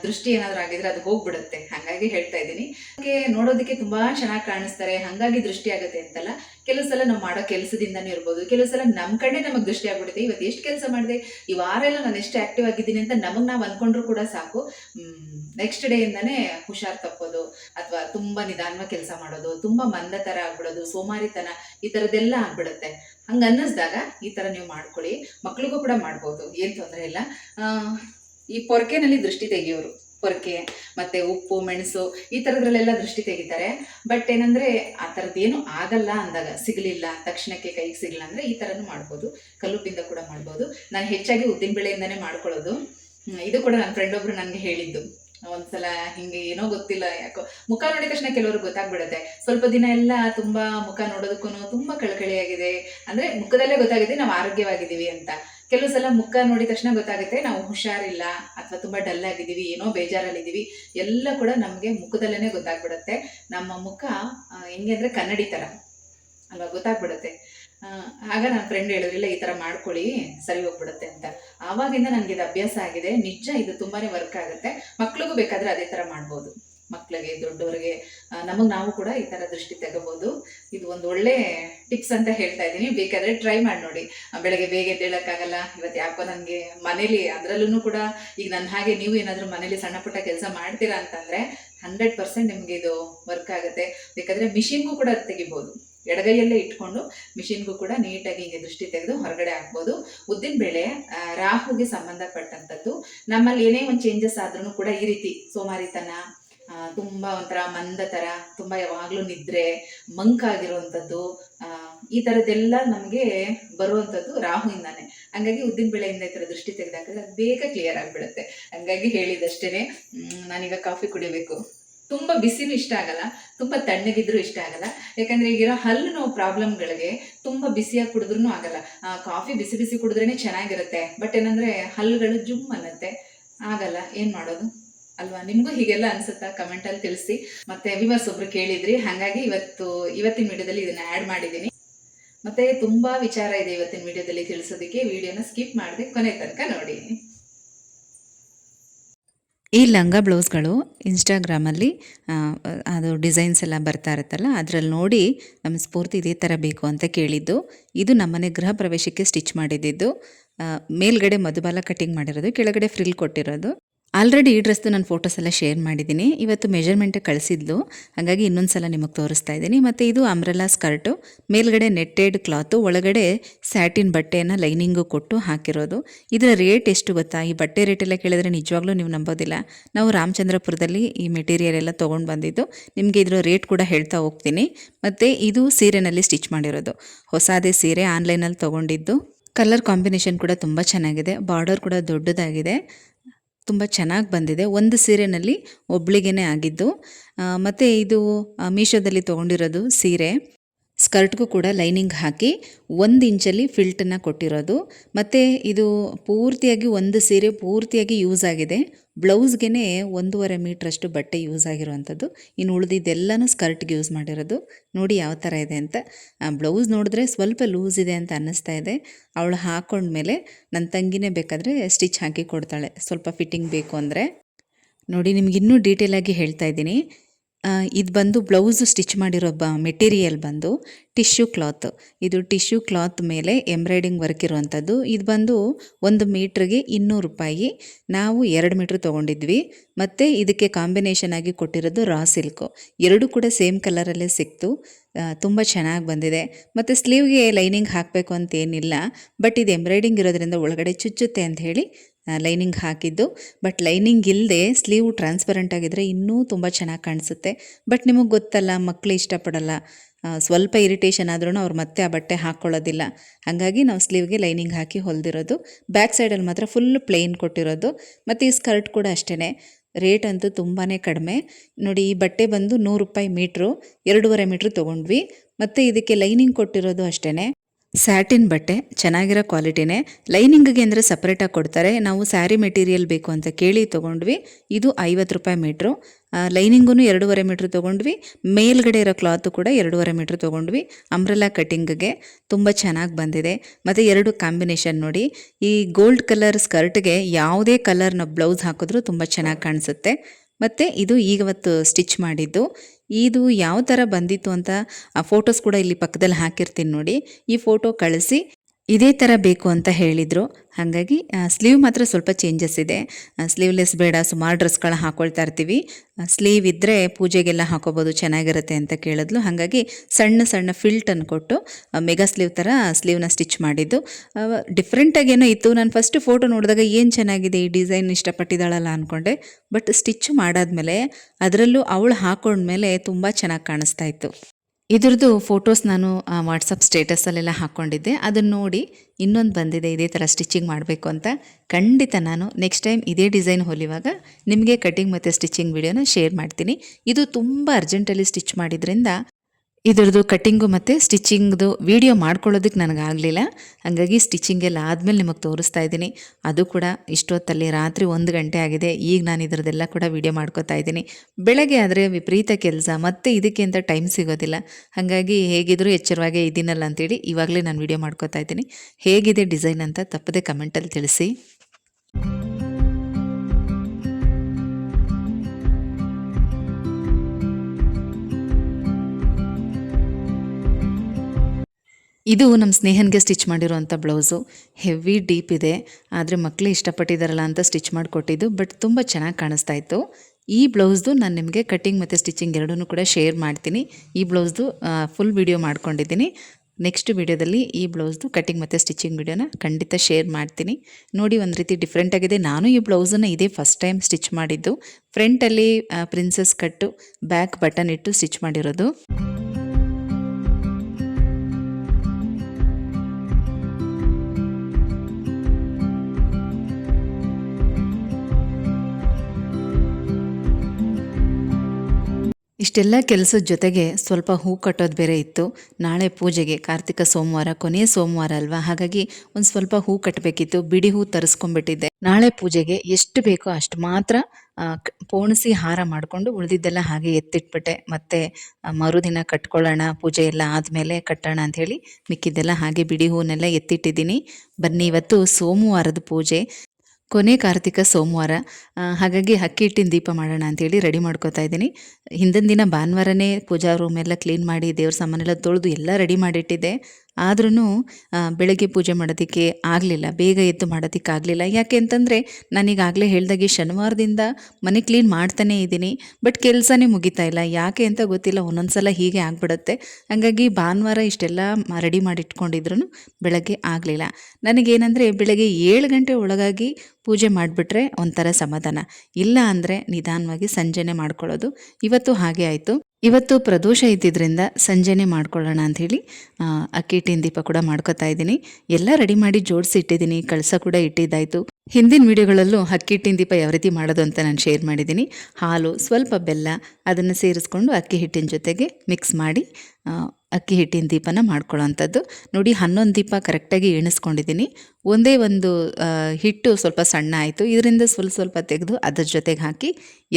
ದೃಷ್ಟಿ ಏನಾದರೂ ಆಗಿದ್ರೆ ಅದು ಹೋಗ್ಬಿಡುತ್ತೆ. ಹಾಗಾಗಿ ಹೇಳ್ತಾ ಇದ್ದೀನಿ. ಹಾಗೆ ನೋಡೋದಕ್ಕೆ ತುಂಬ ಚೆನ್ನಾಗಿ ಕಾಣಿಸ್ತಾರೆ. ಹಾಗಾಗಿ ದೃಷ್ಟಿ ಆಗುತ್ತೆ ಅಂತಲ್ಲ. ಕೆಲವು ಸಲ ನಾವು ಮಾಡೋ ಕೆಲಸದಿಂದನೇ ಇರ್ಬೋದು. ಕೆಲವು ಸಲ ನಮ್ಮ ಕಡೆ ನಮಗೆ ದೃಷ್ಟಿ ಆಗ್ಬಿಡುತ್ತೆ. ಇವತ್ತು ಎಷ್ಟು ಕೆಲಸ ಮಾಡಿದೆ? ಈ ವಾರ ಎಲ್ಲ ನಾನು ಎಷ್ಟು ಆ್ಯಕ್ಟಿವ್ ಆಗಿದ್ದೀನಿ ಅಂತ ನಮಗೆ ನಾವು ಅಂದ್ಕೊಂಡ್ರು ಕೂಡ ಸಾಕು. ನೆಕ್ಸ್ಟ್ ಡೇ ಡೇಯಿಂದನೇ ಹುಷಾರ್ ತಪ್ಪೋದು ಅಥವಾ ತುಂಬ ನಿಧಾನವಾಗಿ ಕೆಲಸ ಮಾಡೋದು ತುಂಬ ಮಂದ ಥರ ಆಗ್ಬಿಡೋದು ಸೋಮಾರಿತನ ಈ ಥರದ್ದೆಲ್ಲ ಆಗ್ಬಿಡುತ್ತೆ. ಹಂಗೆ ಅನ್ನಿಸ್ದಾಗ ಈ ಥರ ನೀವು ಮಾಡ್ಕೊಳ್ಳಿ. ಮಕ್ಳಿಗೂ ಕೂಡ ಮಾಡ್ಬೋದು. ಏನು ತೊಂದರೆ ಇಲ್ಲ. ಆ, ಈ ಪೊರ್ಕೆನಲ್ಲಿ ದೃಷ್ಟಿ ತೆಗೆಯೋರು. ಪೊರ್ಕೆ, ಮತ್ತೆ ಉಪ್ಪು, ಮೆಣಸು ಈ ಥರದ್ರಲ್ಲೆಲ್ಲ ದೃಷ್ಟಿ ತೆಗಿತಾರೆ. ಬಟ್ ಏನಂದ್ರೆ ಆ ಥರದ್ದೇನು ಆಗಲ್ಲ ಅಂದಾಗ, ಸಿಗಲಿಲ್ಲ, ತಕ್ಷಣಕ್ಕೆ ಕೈಗೆ ಸಿಗಲಿಲ್ಲ ಅಂದ್ರೆ ಈ ಥರನೂ ಮಾಡ್ಬೋದು. ಕಲ್ಲುಪ್ಪಿಂದ ಕೂಡ ಮಾಡ್ಬೋದು. ನಾನು ಹೆಚ್ಚಾಗಿ ಉದ್ದಿನ ಬೇಳೆಯಿಂದನೇ ಮಾಡ್ಕೊಳ್ಳೋದು. ಇದು ಕೂಡ ನನ್ನ ಫ್ರೆಂಡ್ ಒಬ್ರು ನನಗೆ ಹೇಳಿದ್ದು. ಒಂದ್ಸಲ ಹಿಂಗೆ ಏನೋ ಗೊತ್ತಿಲ್ಲ ಯಾಕೋ, ಮುಖ ನೋಡಿದ ತಕ್ಷಣ ಕೆಲವರು ಗೊತ್ತಾಗ್ಬಿಡುತ್ತೆ. ಸ್ವಲ್ಪ ದಿನ ಎಲ್ಲ ತುಂಬಾ ಮುಖ ನೋಡೋದಕ್ಕೂ ತುಂಬಾ ಕಳಕಳಿಯಾಗಿದೆ. ಅಂದ್ರೆ ಮುಖದಲ್ಲೇ ಗೊತ್ತಾಗಿದೆ ನಾವು ಆರೋಗ್ಯವಾಗಿದ್ದೀವಿ ಅಂತ. ಕೆಲವು ಸಲ ಮುಖ ನೋಡಿದ ತಕ್ಷಣ ಗೊತ್ತಾಗುತ್ತೆ ನಾವು ಹುಷಾರಿಲ್ಲ ಅಥವಾ ತುಂಬ ಡಲ್ ಆಗಿದ್ದೀವಿ, ಏನೋ ಬೇಜಾರಲ್ಲಿದ್ದೀವಿ, ಎಲ್ಲ ಕೂಡ ನಮಗೆ ಮುಖದಲ್ಲೇ ಗೊತ್ತಾಗ್ಬಿಡುತ್ತೆ. ನಮ್ಮ ಮುಖ ಹೆಂಗೆ ಅಂದರೆ ಕನ್ನಡಿ ಥರ ಅಲ್ವಾ? ಗೊತ್ತಾಗ್ಬಿಡುತ್ತೆ. ಆಗ ನನ್ನ ಫ್ರೆಂಡ್ ಹೇಳಿದ್ರಿಲ್ಲ ಈ ಥರ ಮಾಡ್ಕೊಳ್ಳಿ, ಸರಿ ಹೋಗ್ಬಿಡುತ್ತೆ ಅಂತ. ಆವಾಗಿಂದ ನನಗೆ ಇದು ಅಭ್ಯಾಸ ಆಗಿದೆ. ನಿಜ, ಇದು ತುಂಬಾ ವರ್ಕ್ ಆಗುತ್ತೆ. ಮಕ್ಳಿಗೂ ಬೇಕಾದರೆ ಅದೇ ಥರ ಮಾಡ್ಬೋದು. ಮಕ್ಕಳಿಗೆ ದೊಡ್ಡವರಿಗೆ ನಮಗೆ ನಾವು ಕೂಡ ಈ ಥರ ದೃಷ್ಟಿ ತಗೋಬೋದು. ಇದು ಒಂದು ಒಳ್ಳೆ ಟಿಪ್ಸ್ ಅಂತ ಹೇಳ್ತಾ ಇದ್ದೀನಿ. ಬೇಕಾದರೆ ಟ್ರೈ ಮಾಡಿ ನೋಡಿ. ಬೆಳಗ್ಗೆ ಬೇಗ ಎದ್ದೇಳಕ್ಕಾಗಲ್ಲ. ಇವತ್ತು ಯಾಕೋ ನನಗೆ ಮನೇಲಿ ಅದರಲ್ಲೂ ಕೂಡ ಈಗ ನನ್ನ ಹಾಗೆ ನೀವು ಏನಾದರೂ ಮನೇಲಿ ಸಣ್ಣ ಪುಟ್ಟ ಕೆಲಸ ಮಾಡ್ತೀರಾ ಅಂತಂದರೆ ಹಂಡ್ರೆಡ್ ಪರ್ಸೆಂಟ್ ನಿಮಗೆ ಇದು ವರ್ಕ್ ಆಗುತ್ತೆ. ಬೇಕಾದರೆ ಮಿಷಿನ್ಗೂ ಕೂಡ ತೆಗಿಬೋದು. ಎಡಗೈಯಲ್ಲೇ ಇಟ್ಕೊಂಡು ಮಿಷಿನ್ಗೂ ಕೂಡ ನೀಟಾಗಿ ಹಿಂಗೆ ದೃಷ್ಟಿ ತೆಗೆದು ಹೊರಗಡೆ ಹಾಕ್ಬೋದು. ಉದ್ದಿನ ಬೇಳೆ ರಾಹುಗೆ ಸಂಬಂಧಪಟ್ಟಂಥದ್ದು ನಮ್ಮಲ್ಲಿ ಏನೇ ಒಂದು ಚೇಂಜಸ್ ಆದ್ರೂ ಕೂಡ ಈ ರೀತಿ ಸೋಮಾರಿತನ ತುಂಬ ಒಂಥರ ಮಂದ ಥರ ತುಂಬ ಯಾವಾಗಲೂ ನಿದ್ರೆ ಮಂಕಾಗಿರುವಂಥದ್ದು ಈ ಥರದ್ದೆಲ್ಲ ನಮಗೆ ಬರುವಂಥದ್ದು ರಾಹುಯಿಂದಾನೆ ಹಂಗಾಗಿ ಉದ್ದಿನ ಬೆಳೆಯಿಂದ ಈ ಥರ ದೃಷ್ಟಿ ತೆಗೆದಾಗ ಬೇಗ ಕ್ಲಿಯರ್ ಆಗಿಬಿಡುತ್ತೆ. ಹಂಗಾಗಿ ಹೇಳಿದಷ್ಟೇ ನಾನೀಗ ಕಾಫಿ ಕುಡಿಬೇಕು. ತುಂಬ ಬಿಸಿನೂ ಇಷ್ಟ ಆಗಲ್ಲ, ತುಂಬ ತಣ್ಣಗಿದ್ರೂ ಇಷ್ಟ ಆಗಲ್ಲ. ಯಾಕಂದ್ರೆ ಈಗಿರೋ ಹಲ್ಲು ನೋವು ಪ್ರಾಬ್ಲಮ್ಗಳಿಗೆ ತುಂಬ ಬಿಸಿಯಾಗಿ ಕುಡಿದ್ರೂ ಆಗಲ್ಲ. ಕಾಫಿ ಬಿಸಿ ಬಿಸಿ ಕುಡಿದ್ರೇನೆ ಚೆನ್ನಾಗಿರುತ್ತೆ. ಬಟ್ ಏನಂದ್ರೆ ಹಲ್ಲುಗಳು ಜುಮ್ ಅನ್ನತ್ತೆ. ಆಗಲ್ಲ, ಏನು ಮಾಡೋದು? ಅಲ್ವಾ? ನಿಮಗೂ ಹೀಗೆಲ್ಲ ಅನ್ಸುತ್ತಾ? ಕಮೆಂಟಲ್ಲಿ ತಿಳಿಸಿ. ಮತ್ತೆ ವಿವರ್ಸ್ ಒಬ್ರು ಕೇಳಿದ್ರಿ, ಹಾಗಾಗಿ ಇವತ್ತು, ಇವತ್ತಿನ ವಿಡಿಯೋದಲ್ಲಿ ಇದನ್ನ ಆ್ಯಡ್ ಮಾಡಿದ್ದೀನಿ. ಮತ್ತೆ ತುಂಬಾ ವಿಚಾರ ಇದೆ ಇವತ್ತಿನ ವಿಡಿಯೋದಲ್ಲಿ ತಿಳಿಸೋದಕ್ಕೆ. ವಿಡಿಯೋನ ಸ್ಕಿಪ್ ಮಾಡದೆ ಕೊನೆ ತನಕ ನೋಡಿ. ಈ ಲಂಗ ಬ್ಲೌಸ್ಗಳು ಇನ್ಸ್ಟಾಗ್ರಾಮಲ್ಲಿ ಅದು ಡಿಸೈನ್ಸ್ ಎಲ್ಲ ಬರ್ತಾ ಇರುತ್ತಲ್ಲ, ಅದರಲ್ಲಿ ನೋಡಿ ನಮ್ಮ ಸ್ಫೂರ್ತಿ ಇದೇ ಥರ ಬೇಕು ಅಂತ ಕೇಳಿದ್ದು. ಇದು ನಮ್ಮನೆ ಗೃಹ ಪ್ರವೇಶಕ್ಕೆ ಸ್ಟಿಚ್ ಮಾಡಿದ್ದು. ಮೇಲ್ಗಡೆ ಮಧುಬಾಲ ಕಟಿಂಗ್ ಮಾಡಿರೋದು, ಕೆಳಗಡೆ ಫ್ರಿಲ್ ಕೊಟ್ಟಿರೋದು. ಆಲ್ರೆಡಿ ಈ ಡ್ರೆಸ್ದು ನಾನು ಫೋಟೋಸ್ ಎಲ್ಲ ಶೇರ್ ಮಾಡಿದ್ದೀನಿ. ಇವತ್ತು ಮೆಜರ್ಮೆಂಟ್ ಕಳಿಸಿದ್ಲು. ಹಾಗಾಗಿ ಇನ್ನೊಂದು ಸಲ ನಿಮಗೆ ತೋರಿಸ್ತಾ ಇದ್ದೀನಿ. ಮತ್ತು ಇದು ಅಂಬ್ರೆಲಾ ಸ್ಕರ್ಟು ಮೇಲ್ಗಡೆ ನೆಟ್ಟೆಡ್ ಕ್ಲಾತು ಒಳಗಡೆ ಸ್ಯಾಟಿನ್ ಬಟ್ಟೆಯನ್ನು ಲೈನಿಂಗು ಕೊಟ್ಟು ಹಾಕಿರೋದು. ಇದರ ರೇಟ್ ಎಷ್ಟು ಗೊತ್ತಾ? ಈ ಬಟ್ಟೆ ರೇಟ್ ಎಲ್ಲ ಕೇಳಿದ್ರೆ ನಿಜವಾಗ್ಲೂ ನೀವು ನಂಬೋದಿಲ್ಲ. ನಾವು ರಾಮಚಂದ್ರಪುರದಲ್ಲಿ ಈ ಮೆಟೀರಿಯಲ್ ಎಲ್ಲ ತೊಗೊಂಡು ಬಂದಿದ್ದು. ನಿಮಗೆ ಇದರ ರೇಟ್ ಕೂಡ ಹೇಳ್ತಾ ಹೋಗ್ತೀನಿ. ಮತ್ತು ಇದು ಸೀರೆನಲ್ಲಿ ಸ್ಟಿಚ್ ಮಾಡಿರೋದು. ಹೊಸದೇ ಸೀರೆ ಆನ್ಲೈನಲ್ಲಿ ತೊಗೊಂಡಿದ್ದು. ಕಲರ್ ಕಾಂಬಿನೇಷನ್ ಕೂಡ ತುಂಬ ಚೆನ್ನಾಗಿದೆ. ಬಾರ್ಡರ್ ಕೂಡ ದೊಡ್ಡದಾಗಿದೆ. ತುಂಬ ಚೆನ್ನಾಗಿ ಬಂದಿದೆ. ಒಂದು ಸೀರೆನಲ್ಲಿ ಒಬ್ಳಿಗೇ ಆಗಿದ್ದು ಮತ್ತು ಇದು ಮೀಶೋದಲ್ಲಿ ತೊಗೊಂಡಿರೋದು ಸೀರೆ. ಸ್ಕರ್ಟ್ಗೂ ಕೂಡ ಲೈನಿಂಗ್ ಹಾಕಿ ಒಂದು ಇಂಚಲ್ಲಿ ಫಿಲ್ಟನ್ನು ಕೊಟ್ಟಿರೋದು. ಮತ್ತು ಇದು ಪೂರ್ತಿಯಾಗಿ ಒಂದು ಸೀರೆ ಪೂರ್ತಿಯಾಗಿ ಯೂಸ್ ಆಗಿದೆ. ಬ್ಲೌಸ್ಗೆ ಒಂದೂವರೆ ಮೀಟ್ರಷ್ಟು ಬಟ್ಟೆ ಯೂಸ್ ಆಗಿರುವಂಥದ್ದು. ಇನ್ನು ಉಳಿದಿದ್ದೆಲ್ಲನೂ ಸ್ಕರ್ಟ್ಗೆ ಯೂಸ್ ಮಾಡಿರೋದು. ನೋಡಿ ಯಾವ ಥರ ಇದೆ ಅಂತ. ಬ್ಲೌಸ್ ನೋಡಿದ್ರೆ ಸ್ವಲ್ಪ ಲೂಸ್ ಇದೆ ಅಂತ ಅನ್ನಿಸ್ತಾ ಇದೆ. ಅವಳು ಹಾಕೊಂಡ್ಮೇಲೆ ನನ್ನ ತಂಗಿನೇ ಬೇಕಾದರೆ ಸ್ಟಿಚ್ ಹಾಕಿ ಕೊಡ್ತಾಳೆ. ಸ್ವಲ್ಪ ಫಿಟ್ಟಿಂಗ್ ಬೇಕು ಅಂದರೆ. ನೋಡಿ ನಿಮ್ಗೆ ಇನ್ನೂ ಡೀಟೇಲಾಗಿ ಹೇಳ್ತಾ ಇದ್ದೀನಿ. ಇದು ಬಂದು ಬ್ಲೌಸು ಸ್ಟಿಚ್ ಮಾಡಿರೋ ಬ ಮೆಟೀರಿಯಲ್ ಬಂದು ಟಿಶ್ಯೂ ಕ್ಲಾತ್ ಇದು ಟಿಶ್ಯೂ ಕ್ಲಾತ್ ಮೇಲೆ ಎಂಬ್ರಾಯ್ಡಿಂಗ್ ವರ್ಕ್ ಇರುವಂಥದ್ದು. ಇದು ಬಂದು ಒಂದು ಮೀಟ್ರಿಗೆ ಇನ್ನೂರು ರೂಪಾಯಿ. ನಾವು ಎರಡು ಮೀಟ್ರ್ ತೊಗೊಂಡಿದ್ವಿ. ಮತ್ತು ಇದಕ್ಕೆ ಕಾಂಬಿನೇಷನ್ ಆಗಿ ಕೊಟ್ಟಿರೋದು ರಾ ಸಿಲ್ಕು ಎರಡು ಕೂಡ ಸೇಮ್ ಕಲರಲ್ಲೇ ಸಿಕ್ತು. ತುಂಬ ಚೆನ್ನಾಗಿ ಬಂದಿದೆ. ಮತ್ತು ಸ್ಲೀವ್ಗೆ ಲೈನಿಂಗ್ ಹಾಕಬೇಕು ಅಂತೇನಿಲ್ಲ ಬಟ್ ಇದು ಎಂಬ್ರಾಯ್ಡಿಂಗ್ ಇರೋದ್ರಿಂದ ಒಳಗಡೆ ಚುಚ್ಚುತ್ತೆ ಅಂತ ಹೇಳಿ ಲೈನಿಂಗ್ ಹಾಕಿದ್ದು. ಬಟ್ ಲೈನಿಂಗ್ ಇಲ್ಲದೆ ಸ್ಲೀವ್ ಟ್ರಾನ್ಸ್ಪರೆಂಟ್ ಆಗಿದ್ರೆ ಇನ್ನೂ ತುಂಬ ಚೆನ್ನಾಗಿ ಕಾಣಿಸುತ್ತೆ. ಬಟ್ ನಿಮಗೆ ಗೊತ್ತಲ್ಲ ಮಕ್ಕಳು ಇಷ್ಟಪಡಲ್ಲ. ಸ್ವಲ್ಪ ಇರಿಟೇಷನ್ ಆದ್ರೂ ಅವ್ರು ಮತ್ತೆ ಆ ಬಟ್ಟೆ ಹಾಕ್ಕೊಳ್ಳೋದಿಲ್ಲ ಹಾಗಾಗಿ ನಾವು ಸ್ಲೀವ್ಗೆ ಲೈನಿಂಗ್ ಹಾಕಿ ಹೊಲ್ದಿರೋದು. ಬ್ಯಾಕ್ ಸೈಡಲ್ಲಿ ಮಾತ್ರ ಫುಲ್ ಪ್ಲೇನ್ ಕೊಟ್ಟಿರೋದು. ಮತ್ತು ಈ ಸ್ಕರ್ಟ್ ಕೂಡ ಅಷ್ಟೇ ರೇಟ್ ಅಂತೂ ತುಂಬಾ ಕಡಿಮೆ. ನೋಡಿ, ಈ ಬಟ್ಟೆ ಬಂದು ನೂರು ರೂಪಾಯಿ ಮೀಟ್ರು, ಎರಡೂವರೆ ಮೀಟ್ರ್ ತೊಗೊಂಡ್ವಿ. ಮತ್ತು ಇದಕ್ಕೆ ಲೈನಿಂಗ್ ಕೊಟ್ಟಿರೋದು ಅಷ್ಟೇ ಸ್ಯಾಟಿನ್ ಬಟ್ಟೆ ಚೆನ್ನಾಗಿರೋ ಕ್ವಾಲಿಟಿನೇ. ಲೈನಿಂಗ್ಗೆ ಅಂದರೆ ಸಪ್ರೇಟಾಗಿ ಕೊಡ್ತಾರೆ. ನಾವು ಸ್ಯಾರಿ ಮೆಟೀರಿಯಲ್ ಬೇಕು ಅಂತ ಕೇಳಿ ತೊಗೊಂಡ್ವಿ. ಇದು ಐವತ್ತು ರೂಪಾಯಿ ಮೀಟ್ರು. ಲೈನಿಂಗೂ ಎರಡೂವರೆ ಮೀಟ್ರ್ ತೊಗೊಂಡ್ವಿ. ಮೇಲ್ಗಡೆ ಇರೋ ಕ್ಲಾತು ಕೂಡ ಎರಡೂವರೆ ಮೀಟ್ರ್ ತೊಗೊಂಡ್ವಿ. ಅಂಬ್ರೆಲಾ ಕಟ್ಟಿಂಗ್ಗೆ ತುಂಬ ಚೆನ್ನಾಗಿ ಬಂದಿದೆ. ಮತ್ತು ಎರಡು ಕಾಂಬಿನೇಷನ್ ನೋಡಿ. ಈ ಗೋಲ್ಡ್ ಕಲರ್ ಸ್ಕರ್ಟ್ಗೆ ಯಾವುದೇ ಕಲರ್ನ ಬ್ಲೌಸ್ ಹಾಕಿದ್ರೂ ತುಂಬ ಚೆನ್ನಾಗಿ ಕಾಣಿಸುತ್ತೆ. ಮತ್ತು ಇದು ಈಗವತ್ತು ಸ್ಟಿಚ್ ಮಾಡಿದ್ದು. ಇದು ಯಾವ ಥರ ಬಂದಿತ್ತು ಅಂತ ಆ ಫೋಟೋಸ್ ಕೂಡ ಇಲ್ಲಿ ಪಕ್ಕದಲ್ಲಿ ಹಾಕಿರ್ತೀನಿ ನೋಡಿ. ಈ ಫೋಟೋ ಕಳಿಸಿ. ಇದೇ ಥರ ಬೇಕು ಅಂತ ಹೇಳಿದರು. ಹಾಗಾಗಿ ಸ್ಲೀವ್ ಮಾತ್ರ ಸ್ವಲ್ಪ ಚೇಂಜಸ್ ಇದೆ. ಸ್ಲೀವ್ಲೆಸ್ ಬೇಡ, ಸುಮಾರು ಡ್ರೆಸ್ಗಳನ್ನ ಹಾಕ್ಕೊಳ್ತಾ ಇರ್ತೀವಿ. ಸ್ಲೀವ್ ಇದ್ದರೆ ಪೂಜೆಗೆಲ್ಲ ಹಾಕೋಬೋದು, ಚೆನ್ನಾಗಿರುತ್ತೆ ಅಂತ ಕೇಳಿದ್ಲು. ಹಾಗಾಗಿ ಸಣ್ಣ ಸಣ್ಣ ಫಿಲ್ಟನ್ನು ಕೊಟ್ಟು ಮೆಗಾ ಸ್ಲೀವ್ ಥರ ಸ್ಲೀವ್ನ ಸ್ಟಿಚ್ ಮಾಡಿದ್ದು. ಡಿಫ್ರೆಂಟಾಗೇನೋ ಇತ್ತು. ನಾನು ಫಸ್ಟ್ ಫೋಟೋ ನೋಡಿದಾಗ ಏನು ಚೆನ್ನಾಗಿದೆ, ಈ ಡಿಸೈನ್ ಇಷ್ಟಪಟ್ಟಿದ್ದಾಳಲ್ಲ ಅಂದ್ಕೊಂಡೆ ಬಟ್ ಸ್ಟಿಚ್ ಮಾಡಾದ್ಮೇಲೆ, ಅದರಲ್ಲೂ ಅವಳು ಹಾಕೊಂಡ್ಮೇಲೆ ತುಂಬ ಚೆನ್ನಾಗಿ ಕಾಣಿಸ್ತಾ ಇತ್ತು. ಇದ್ರದ್ದು ಫೋಟೋಸ್ ನಾನು ವಾಟ್ಸಪ್ ಸ್ಟೇಟಸಲ್ಲೆಲ್ಲ ಹಾಕ್ಕೊಂಡಿದ್ದೆ ಅದನ್ನು ನೋಡಿ ಇನ್ನೊಂದು ಬಂದಿದೆ, ಇದೇ ಥರ ಸ್ಟಿಚಿಂಗ್ ಮಾಡಬೇಕು ಅಂತ ಖಂಡಿತ ನಾನು ನೆಕ್ಸ್ಟ್ ಟೈಮ್ ಇದೇ ಡಿಸೈನ್ ಹೊಲಿವಾಗ ನಿಮಗೆ ಕಟಿಂಗ್ ಮತ್ತು ಸ್ಟಿಚಿಂಗ್ ವಿಡಿಯೋನ ಶೇರ್ ಮಾಡ್ತೀನಿ. ಇದು ತುಂಬ ಅರ್ಜೆಂಟಲ್ಲಿ ಸ್ಟಿಚ್ ಮಾಡಿದ್ರಿಂದ ಇದ್ರದ್ದು ಕಟ್ಟಿಂಗು ಮತ್ತು ಸ್ಟಿಚಿಂಗ್ದು ವಿಡಿಯೋ ಮಾಡ್ಕೊಳ್ಳೋದಕ್ಕೆ ನನಗಾಗಲಿಲ್ಲ. ಹಾಗಾಗಿ ಸ್ಟಿಚಿಂಗ್ ಎಲ್ಲ ಆದಮೇಲೆ ನಿಮಗೆ ತೋರಿಸ್ತಾ ಇದ್ದೀನಿ. ಅದು ಕೂಡ ಇಷ್ಟೊತ್ತಲ್ಲಿ ರಾತ್ರಿ ಒಂದು ಗಂಟೆ ಆಗಿದೆ. ಈಗ ನಾನು ಇದರದೆಲ್ಲ ಕೂಡ ವಿಡಿಯೋ ಮಾಡ್ಕೋತಾ ಇದ್ದೀನಿ. ಬೆಳಗ್ಗೆ ಆದರೆ ವಿಪರೀತ ಕೆಲಸ, ಮತ್ತು ಇದಕ್ಕೆ ಅಂತ ಟೈಮ್ ಸಿಗೋದಿಲ್ಲ. ಹಾಗಾಗಿ ಹೇಗಿದ್ರೂ ಎಚ್ಚರವಾಗೇ ಇದ್ದೀನಲ್ಲ ಅಂತೇಳಿ ಇವಾಗಲೇ ನಾನು ವಿಡಿಯೋ ಮಾಡ್ಕೋತಾ ಇದ್ದೀನಿ. ಹೇಗಿದೆ ಡಿಸೈನ್ ಅಂತ ತಪ್ಪದೆ ಕಮೆಂಟಲ್ಲಿ ತಿಳಿಸಿ. ಇದು ನಮ್ಮ ಸ್ನೇಹನ್ಗೆ ಸ್ಟಿಚ್ ಮಾಡಿರೋವಂಥ ಬ್ಲೌಸು. ಹೆವಿ ಡೀಪ್ ಇದೆ. ಆದರೆ ಮಕ್ಕಳು ಇಷ್ಟಪಟ್ಟಿದ್ದಾರಲ್ಲ ಅಂತ ಸ್ಟಿಚ್ ಮಾಡಿಕೊಟ್ಟಿದ್ದು. ಬಟ್ ತುಂಬ ಚೆನ್ನಾಗಿ ಕಾಣಿಸ್ತಾ ಇತ್ತು. ಈ ಬ್ಲೌಸ್ದು ನಾನು ನಿಮಗೆ ಕಟ್ಟಿಂಗ್ ಮತ್ತು ಸ್ಟಿಚಿಂಗ್ ಎರಡೂ ಕೂಡ ಶೇರ್ ಮಾಡ್ತೀನಿ. ಈ ಬ್ಲೌಸ್ದು ಫುಲ್ ವಿಡಿಯೋ ಮಾಡ್ಕೊಂಡಿದ್ದೀನಿ. ನೆಕ್ಸ್ಟ್ ವಿಡಿಯೋದಲ್ಲಿ ಈ ಬ್ಲೌಸ್ದು ಕಟ್ಟಿಂಗ್ ಮತ್ತು ಸ್ಟಿಚಿಂಗ್ ವಿಡಿಯೋನ ಖಂಡಿತ ಶೇರ್ ಮಾಡ್ತೀನಿ. ನೋಡಿ, ಒಂದು ರೀತಿ ಡಿಫ್ರೆಂಟ್ ಆಗಿದೆ. ನಾನು ಈ ಬ್ಲೌಸನ್ನು ಇದೇ ಫಸ್ಟ್ ಟೈಮ್ ಸ್ಟಿಚ್ ಮಾಡಿದ್ದು. ಫ್ರಂಟಲ್ಲಿ ಪ್ರಿನ್ಸಸ್ ಕಟ್ಟು ಬ್ಯಾಕ್ ಬಟನ್ ಇಟ್ಟು ಸ್ಟಿಚ್ ಮಾಡಿರೋದು. ಇಷ್ಟೆಲ್ಲ ಕೆಲಸದ ಜೊತೆಗೆ ಸ್ವಲ್ಪ ಹೂ ಕಟ್ಟೋದು ಬೇರೆ ಇತ್ತು. ನಾಳೆ ಪೂಜೆಗೆ ಕಾರ್ತಿಕ ಸೋಮವಾರ, ಕೊನೆಯ ಸೋಮವಾರ ಅಲ್ವಾ? ಹಾಗಾಗಿ ಒಂದು ಸ್ವಲ್ಪ ಹೂ ಕಟ್ಟಬೇಕಿತ್ತು. ಬಿಡಿ ಹೂ ತರಿಸ್ಕೊಂಡ್ಬಿಟ್ಟಿದ್ದೆ. ನಾಳೆ ಪೂಜೆಗೆ ಎಷ್ಟು ಬೇಕೋ ಅಷ್ಟು ಮಾತ್ರ ಪೋಣಿಸಿ ಹಾರ ಮಾಡಿಕೊಂಡು ಉಳಿದಿದ್ದೆಲ್ಲ ಹಾಗೆ ಎತ್ತಿಟ್ಬಿಟ್ಟೆ. ಮತ್ತೆ ಮರುದಿನ ಕಟ್ಕೊಳ್ಳೋಣ, ಪೂಜೆ ಎಲ್ಲ ಆದಮೇಲೆ ಕಟ್ಟೋಣ ಅಂಥೇಳಿ ಮಿಕ್ಕಿದ್ದೆಲ್ಲ ಹಾಗೆ ಬಿಡಿ ಹೂವನ್ನೆಲ್ಲ ಎತ್ತಿಟ್ಟಿದ್ದೀನಿ. ಬನ್ನಿ, ಇವತ್ತು ಸೋಮವಾರದ ಪೂಜೆ. ಕೊನೆ ಕಾರ್ತಿಕ ಸೋಮವಾರ ಹಾಗಾಗಿ ಅಕ್ಕಿ ಹಿಟ್ಟಿನ ದೀಪ ಮಾಡೋಣ ಅಂತೇಳಿ ರೆಡಿ ಮಾಡ್ಕೋತಾ ಇದ್ದೀನಿ. ಹಿಂದಿನ ದಿನ ಭಾನುವಾರನೇ ಪೂಜಾ ರೂಮ್ ಎಲ್ಲ ಕ್ಲೀನ್ ಮಾಡಿ ದೇವ್ರ ಸಾಮಾನೆಲ್ಲ ತೊಳೆದು ಎಲ್ಲ ರೆಡಿ ಮಾಡಿಟ್ಟಿದ್ದೆ. ಆದ್ರೂ ಬೆಳಗ್ಗೆ ಪೂಜೆ ಮಾಡೋದಕ್ಕೆ ಆಗಲಿಲ್ಲ. ಬೇಗ ಎದ್ದು ಮಾಡೋದಕ್ಕೆ ಆಗಲಿಲ್ಲ. ಯಾಕೆ ಅಂತಂದರೆ, ನಾನೀಗಾಗಲೇ ಹೇಳ್ದಾಗೆ ಶನಿವಾರದಿಂದ ಮನೆ ಕ್ಲೀನ್ ಮಾಡ್ತಾನೇ ಇದ್ದೀನಿ ಬಟ್ ಕೆಲಸನೇ ಮುಗಿತಾ ಇಲ್ಲ. ಯಾಕೆ ಅಂತ ಗೊತ್ತಿಲ್ಲ. ಒಂದೊಂದು ಸಲ ಹೀಗೆ ಆಗಿಬಿಡುತ್ತೆ. ಹಾಗಾಗಿ ಭಾನುವಾರ ಇಷ್ಟೆಲ್ಲ ರೆಡಿ ಮಾಡಿ ಇಟ್ಕೊಂಡಿದ್ರು ಬೆಳಗ್ಗೆ ಆಗಲಿಲ್ಲ. ನನಗೇನೆಂದರೆ, ಬೆಳಗ್ಗೆ ಏಳು ಗಂಟೆ ಒಳಗಾಗಿ ಪೂಜೆ ಮಾಡಿಬಿಟ್ರೆ ಒಂಥರ ಸಮಾಧಾನ. ಇಲ್ಲ ಅಂದರೆ ನಿಧಾನವಾಗಿ ಸಂಜೆನೆ ಮಾಡ್ಕೊಳ್ಳೋದು. ಇವತ್ತು ಹಾಗೆ ಆಯಿತು. ಇವತ್ತು ಪ್ರದೋಷ ಇದ್ದಿದ್ದರಿಂದ ಸಂಜೆನೆ ಮಾಡ್ಕೊಳ್ಳೋಣ ಅಂಥೇಳಿ ಅಕ್ಕಿ ಹಿಟ್ಟಿನ ದೀಪ ಕೂಡ ಮಾಡ್ಕೋತಾ ಇದ್ದೀನಿ. ಎಲ್ಲ ರೆಡಿ ಮಾಡಿ ಜೋಡಿಸಿ ಇಟ್ಟಿದ್ದೀನಿ ಕಳಸ ಕೂಡ ಇಟ್ಟಿದ್ದಾಯಿತು. ಹಿಂದಿನ ವಿಡಿಯೋಗಳಲ್ಲೂ ಅಕ್ಕಿ ಹಿಟ್ಟಿನ ದೀಪ ಯಾವ ರೀತಿ ಮಾಡೋದು ಅಂತ ನಾನು ಶೇರ್ ಮಾಡಿದ್ದೀನಿ. ಹಾಲು, ಸ್ವಲ್ಪ ಬೆಲ್ಲ, ಅದನ್ನು ಸೇರಿಸ್ಕೊಂಡು ಅಕ್ಕಿ ಹಿಟ್ಟಿನ ಜೊತೆಗೆ ಮಿಕ್ಸ್ ಮಾಡಿ ಅಕ್ಕಿ ಹಿಟ್ಟಿನ ದೀಪನ ಮಾಡ್ಕೊಳ್ಳೋವಂಥದ್ದು ನೋಡಿ, ಹನ್ನೊಂದು ದೀಪ ಕರೆಕ್ಟಾಗಿ ಎಣಿಸ್ಕೊಂಡಿದ್ದೀನಿ. ಒಂದೇ ಒಂದು ಹಿಟ್ಟು ಸ್ವಲ್ಪ ಸಣ್ಣ ಆಯಿತು. ಇದರಿಂದ ಸ್ವಲ್ಪ ಸ್ವಲ್ಪ ತೆಗೆದು ಅದ್ರ ಜೊತೆಗೆ ಹಾಕಿ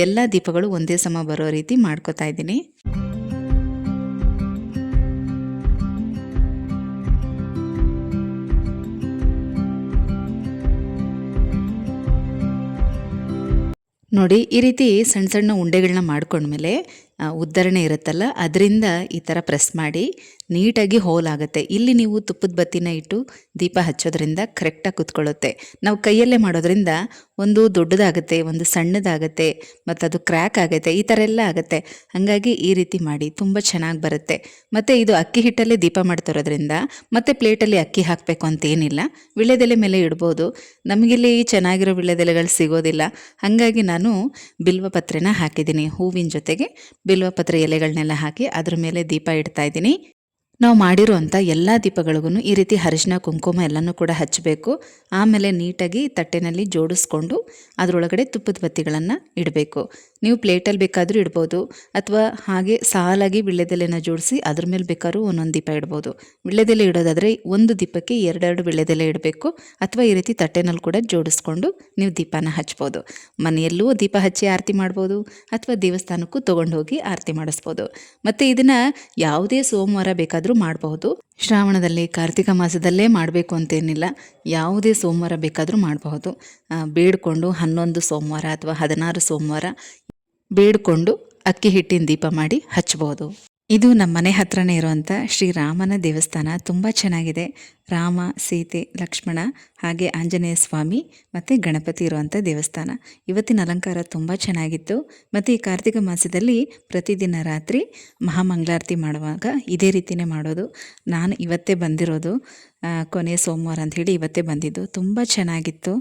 ಎಲ್ಲ ದೀಪಗಳು ಒಂದೇ ಸಮ ಬರೋ ರೀತಿ ಮಾಡ್ಕೊತಾ ಇದ್ದೀನಿ. ನೋಡಿ, ಈ ರೀತಿ ಸಣ್ಣ ಸಣ್ಣ ಉಂಡೆಗಳನ್ನ ಮಾಡ್ಕೊಂಡ್ಮೇಲೆ ಉದ್ದರಣೆ ಇರುತ್ತಲ್ಲ ಅದರಿಂದ ಈ ಥರ ಪ್ರೆಸ್ ಮಾಡಿ ನೀಟಾಗಿ ಹೋಲ್ ಆಗುತ್ತೆ ಇಲ್ಲಿ ನೀವು ತುಪ್ಪದ ಬತ್ತಿನ ಇಟ್ಟು ದೀಪ ಹಚ್ಚೋದ್ರಿಂದ ಕರೆಕ್ಟಾಗಿ ಕುತ್ಕೊಳ್ಳುತ್ತೆ. ನಾವು ಕೈಯಲ್ಲೇ ಮಾಡೋದ್ರಿಂದ ಒಂದು ದೊಡ್ಡದಾಗುತ್ತೆ, ಒಂದು ಸಣ್ಣದಾಗುತ್ತೆ ಮತ್ತು ಅದು ಕ್ರ್ಯಾಕ್ ಆಗುತ್ತೆ, ಈ ಥರ ಎಲ್ಲ ಆಗುತ್ತೆ. ಹಾಗಾಗಿ ಈ ರೀತಿ ಮಾಡಿ ತುಂಬ ಚೆನ್ನಾಗಿ ಬರುತ್ತೆ. ಮತ್ತು ಇದು ಅಕ್ಕಿ ಹಿಟ್ಟಲ್ಲೇ ದೀಪ ಮಾಡ್ತಿರೋದ್ರಿಂದ ಮತ್ತೆ ಪ್ಲೇಟಲ್ಲಿ ಅಕ್ಕಿ ಹಾಕಬೇಕು ಅಂತ ಏನಿಲ್ಲ. ವಿಳ್ಯದೆಲೆ ಮೇಲೆ ಇಡ್ಬೋದು. ನಮಗಿಲ್ಲಿ ಚೆನ್ನಾಗಿರೋ ವಿಳ್ಯದೆಲೆಗಳು ಸಿಗೋದಿಲ್ಲ. ಹಾಗಾಗಿ ನಾನು ಬಿಲ್ವಪತ್ರೆನ ಹಾಕಿದ್ದೀನಿ. ಹೂವಿನ ಜೊತೆಗೆ ಬಿಲ್ವಪತ್ರೆ ಎಲೆಗಳನ್ನೆಲ್ಲ ಹಾಕಿ ಅದ್ರ ಮೇಲೆ ದೀಪ ಇಡ್ತಾ ಇದ್ದೀನಿ. ನಾವು ಮಾಡಿರುವಂಥ ಎಲ್ಲ ದೀಪಗಳಿಗೂ ಈ ರೀತಿ ಅರಿಶಿನ, ಕುಂಕುಮ ಎಲ್ಲನೂ ಕೂಡ ಹಚ್ಚಬೇಕು. ಆಮೇಲೆ ನೀಟಾಗಿ ತಟ್ಟೆನಲ್ಲಿ ಜೋಡಿಸ್ಕೊಂಡು ಅದರೊಳಗಡೆ ತುಪ್ಪದ ಬತ್ತಿಗಳನ್ನು ಇಡಬೇಕು. ನೀವು ಪ್ಲೇಟಲ್ಲಿ ಬೇಕಾದರೂ ಇಡ್ಬೋದು. ಅಥವಾ ಹಾಗೆ ಸಾಲಾಗಿ ವಿಳ್ಯದೆಲೆನ ಜೋಡಿಸಿ ಅದ್ರ ಮೇಲೆ ಬೇಕಾದ್ರೂ ಒಂದೊಂದು ದೀಪ ಇಡ್ಬೋದು. ವಿಳ್ಯದೆಲೆ ಇಡೋದಾದರೆ ಒಂದು ದೀಪಕ್ಕೆ ಎರಡೆರಡು ವಿಳ್ಯದೆಲೆ ಇಡಬೇಕು. ಅಥವಾ ಈ ರೀತಿ ತಟ್ಟೆನಲ್ಲಿ ಕೂಡ ಜೋಡಿಸ್ಕೊಂಡು ನೀವು ದೀಪನ ಹಚ್ಬೋದು. ಮನೆಯಲ್ಲೂ ದೀಪ ಹಚ್ಚಿ ಆರತಿ ಮಾಡ್ಬೋದು. ಅಥವಾ ದೇವಸ್ಥಾನಕ್ಕೂ ತೊಗೊಂಡು ಹೋಗಿ ಆರತಿ ಮಾಡಿಸ್ಬೋದು. ಮತ್ತು ಇದನ್ನು ಯಾವುದೇ ಸೋಮವಾರ ಬೇಕಾದರೂ ಮಾಡಬಹುದು. ಶ್ರಾವಣದಲ್ಲಿ ಕಾರ್ತಿಕ ಮಾಸದಲ್ಲೇ ಮಾಡಬೇಕು ಅಂತೇನಿಲ್ಲ. ಯಾವುದೇ ಸೋಮವಾರ ಬೇಕಾದರೂ ಮಾಡಬಹುದು. ಬೇಡ್ಕೊಂಡು ಹನ್ನೊಂದು ಸೋಮವಾರ ಅಥವಾ ಹದಿನಾರು ಸೋಮವಾರ ಬೇಡಿಕೊಂಡು ಅಕ್ಕಿ ಹಿಟ್ಟಿನ ದೀಪ ಮಾಡಿ ಹಚ್ಚಬಹುದು ಇದು ನಮ್ಮ ಮನೆ ಹತ್ರನೇ ಇರುವಂಥ ಶ್ರೀರಾಮನ ದೇವಸ್ಥಾನ. ತುಂಬ ಚೆನ್ನಾಗಿದೆ. ರಾಮ, ಸೀತೆ, ಲಕ್ಷ್ಮಣ ಹಾಗೆ ಆಂಜನೇಯ ಸ್ವಾಮಿ ಮತ್ತು ಗಣಪತಿ ಇರುವಂಥ ದೇವಸ್ಥಾನ. ಇವತ್ತಿನ ಅಲಂಕಾರ ತುಂಬ ಚೆನ್ನಾಗಿತ್ತು. ಮತ್ತು ಈ ಕಾರ್ತಿಕ ಮಾಸದಲ್ಲಿ ಪ್ರತಿದಿನ ರಾತ್ರಿ ಮಹಾಮಂಗಳಾರತಿ ಮಾಡುವಾಗ ಇದೇ ರೀತಿಯೇ ಮಾಡೋದು. ನಾನು ಇವತ್ತೇ ಬಂದಿರೋದು ಕೊನೆಯ ಕೊನೆ ಸೋಮವಾರ ಅಂಥೇಳಿ ಇವತ್ತೇ ಬಂದಿದ್ದು. ತುಂಬ ಚೆನ್ನಾಗಿತ್ತು.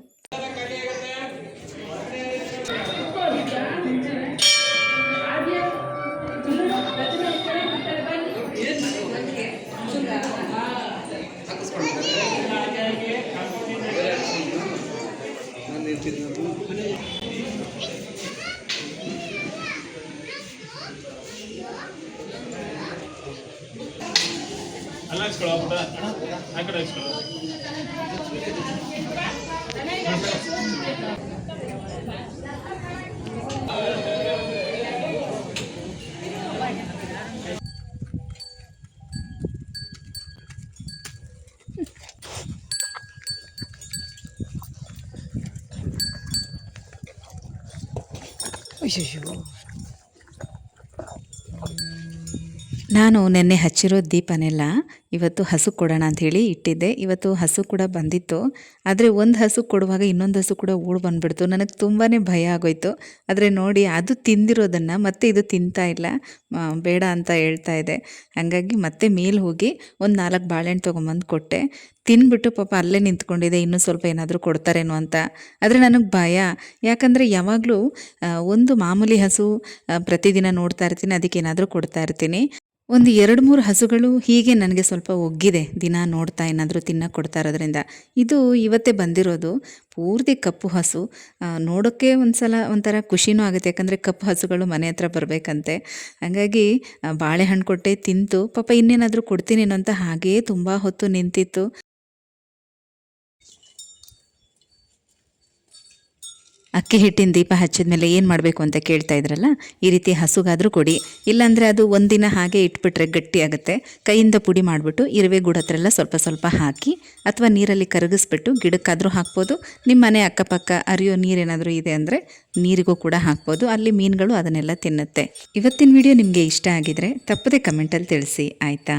ನಾನು ನೆನ್ನೆ ಹಚ್ಚಿರೋ ದೀಪನೆಲ್ಲ ಇವತ್ತು ಹಸು ಕೊಡೋಣ ಅಂಥೇಳಿ ಇಟ್ಟಿದ್ದೆ. ಇವತ್ತು ಹಸು ಕೂಡ ಬಂದಿತ್ತು. ಆದರೆ ಒಂದು ಹಸು ಕೊಡುವಾಗ ಇನ್ನೊಂದು ಹಸು ಕೂಡ ಓಡ್ ಬಂದುಬಿಡ್ತು. ನನಗೆ ತುಂಬಾ ಭಯ ಆಗೋಯ್ತು. ಆದರೆ ನೋಡಿ, ಅದು ತಿಂದಿರೋದನ್ನು ಮತ್ತೆ ಇದು ತಿಂತಾ ಇಲ್ಲ. ಬೇಡ ಅಂತ ಹೇಳ್ತಾ ಇದೆ. ಹಾಗಾಗಿ ಮತ್ತೆ ಮೇಲೆ ಹೋಗಿ ಒಂದು ನಾಲ್ಕು ಬಾಳೆಹಣ್ಣು ತೊಗೊಂಬಂದು ಕೊಟ್ಟೆ. ತಿನ್ಬಿಟ್ಟು ಪಾಪ ಅಲ್ಲೇ ನಿಂತ್ಕೊಂಡಿದೆ. ಇನ್ನೂ ಸ್ವಲ್ಪ ಏನಾದರೂ ಕೊಡ್ತಾರೇನೋ ಅಂತ. ಆದರೆ ನನಗೆ ಭಯ. ಯಾಕಂದರೆ ಯಾವಾಗಲೂ ಒಂದು ಮಾಮೂಲಿ ಹಸು ಪ್ರತಿದಿನ ನೋಡ್ತಾ ಇರ್ತೀನಿ. ಅದಕ್ಕೆ ಏನಾದರೂ ಕೊಡ್ತಾ ಇರ್ತೀನಿ. ಒಂದು ಎರಡು ಮೂರು ಹಸುಗಳು ಹೀಗೆ ನನಗೆ ಸ್ವಲ್ಪ ಒಗ್ಗಿದೆ. ದಿನ ನೋಡ್ತಾ ಏನಾದರೂ ತಿನ್ನ ಕೊಡ್ತಾ ಇರೋದ್ರಿಂದ. ಇದು ಇವತ್ತೇ ಬಂದಿರೋದು. ಪೂರ್ತಿ ಕಪ್ಪು ಹಸು. ನೋಡೋಕ್ಕೆ ಒಂದು ಸಲ ಒಂಥರ ಖುಷಿನೂ ಆಗುತ್ತೆ. ಯಾಕಂದರೆ ಕಪ್ಪು ಹಸುಗಳು ಮನೆ ಹತ್ರ ಬರಬೇಕಂತೆ. ಹಾಗಾಗಿ ಬಾಳೆಹಣ್ಣು ಕೊಟ್ಟೆ ತಿಂತು. ಪಾಪ ಇನ್ನೇನಾದರೂ ಕೊಡ್ತೀನೇನೋ ಅಂತ ಹಾಗೇ ತುಂಬ ಹೊತ್ತು ನಿಂತಿತ್ತು. ಅಕ್ಕಿ ಹಿಟ್ಟಿನ ದೀಪ ಹಚ್ಚಿದ ಮೇಲೆ ಏನು ಮಾಡಬೇಕು ಅಂತ ಕೇಳ್ತಾ ಇದ್ರಲ್ಲ, ಈ ರೀತಿ ಹಸುಗಾದರೂ ಕೊಡಿ. ಇಲ್ಲಾಂದರೆ ಅದು ಒಂದಿನ ಹಾಗೆ ಇಟ್ಬಿಟ್ರೆ ಗಟ್ಟಿ ಆಗುತ್ತೆ. ಕೈಯಿಂದ ಪುಡಿ ಮಾಡಿಬಿಟ್ಟು ಇರುವೆ ಗೂಡು ಹತ್ರ ಎಲ್ಲ ಸ್ವಲ್ಪ ಸ್ವಲ್ಪ ಹಾಕಿ, ಅಥವಾ ನೀರಲ್ಲಿ ಕರಗಿಸ್ಬಿಟ್ಟು ಗಿಡಕ್ಕಾದರೂ ಹಾಕ್ಬೋದು. ನಿಮ್ಮ ಮನೆ ಅಕ್ಕಪಕ್ಕ ಅರಿಯೋ ನೀರೇನಾದರೂ ಇದೆ ಅಂದರೆ ನೀರಿಗೂ ಕೂಡ ಹಾಕ್ಬೋದು. ಅಲ್ಲಿ ಮೀನುಗಳು ಅದನ್ನೆಲ್ಲ ತಿನ್ನುತ್ತೆ. ಇವತ್ತಿನ ವಿಡಿಯೋ ನಿಮಗೆ ಇಷ್ಟ ಆಗಿದರೆ ತಪ್ಪದೆ ಕಮೆಂಟಲ್ಲಿ ತಿಳಿಸಿ, ಆಯಿತಾ?